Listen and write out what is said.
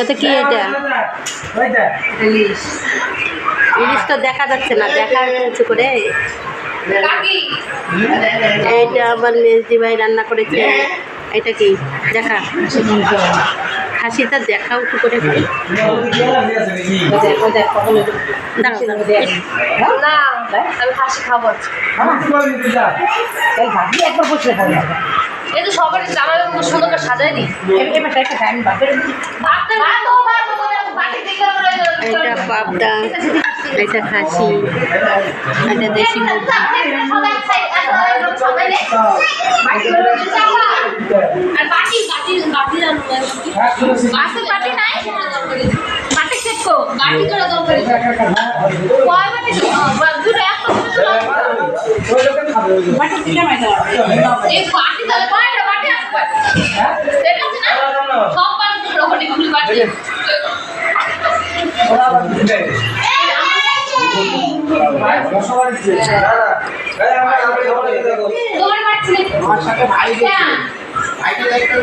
এটা কি এটা? ইলিশ তো দেখা যাচ্ছে না দেখা কিছু করে? এইটা আমার মেজদি ভাই রান্না করেছে। এটা কি? দেখা। খাসিটা দেখা উঁচু করে। আমি হাসি খাব একবার বসে পড়ে এই তো সবার জামা সুন্দর সাজাই থেকে এটা পাবদা এটা খাসি এটা দেশি বাটি চেক করো বাটি করে দাও করে বাটি দুটো তোমার সাথে ভাই ভাইকে দেখতে